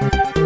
Thank you.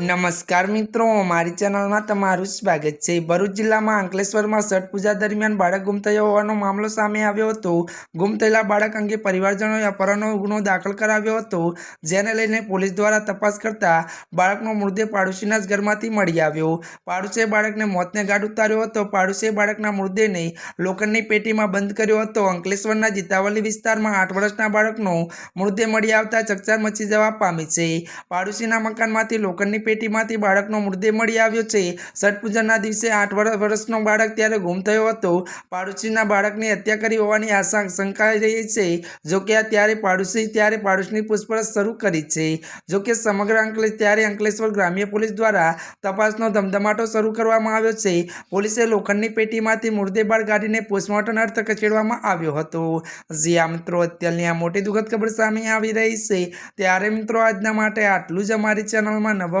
નમસ્કાર મિત્રો, મારી ચેનલમાં તમારું સ્વાગત છે. ભરૂચ જિલ્લામાં અંકલેશ્વરમાં છઠ પૂજા દરમિયાન બાળક ગુમ થયો હોવાનો મામલો સામે આવ્યો હતો. ગુમ થયેલા બાળક અંગે પરિવારજનોએ અપહરણનો ગુનો દાખલ કરાવ્યો હતો, જેને લઈને પોલીસ દ્વારા તપાસ કરતા બાળકનો મૃતદેહ પાડોશીના જ ઘરમાંથી મળી આવ્યો. પાડોશીએ બાળકને મોતને ગાઢ ઉતાર્યો હતો. પાડોશીએ બાળકના મૃતદેહને લોખંડની પેટીમાં બંધ કર્યો હતો. અંકલેશ્વરના જીતાવલી વિસ્તારમાં આઠ વર્ષના બાળકનો મૃતદેહ મળી આવતા ચકચાર મચી જવા પામી છે. પાડોશીના મકાનમાંથી લોખંડની પેટીમાંથી બાળકનો મૃતદેહ મળી આવ્યો છે. છઠ પૂજાના દિવસે આઠ વર- વર્ષનો બાળક ત્યારે ગુમ થયો હતો. પાડોશીના બાળકની હત્યા કરી હોવાની આશા શંકાઈ રહી છે. જોકે આ ત્યારે પાડોશી ત્યારે પાડોશીની પૂછપરછ શરૂ કરી છે. જોકે સમગ્ર અંકલેશ ત્યારે અંકલેશ્વર ગ્રામ્ય પોલીસ દ્વારા તપાસનો ધમધમાટો શરૂ કરવામાં આવ્યો છે. પોલીસે લોખંડની પેટીમાંથી મૃતદેહ બહાર કાઢીને પોસ્ટમોર્ટમ અર્થે ખસેડવામાં આવ્યો હતો. જ્યાં મિત્રો, અત્યારની આ મોટી દુઃખદ ખબર સામે આવી રહી છે. ત્યારે મિત્રો, આજના માટે આટલું જ અમારી ચેનલમાં નવા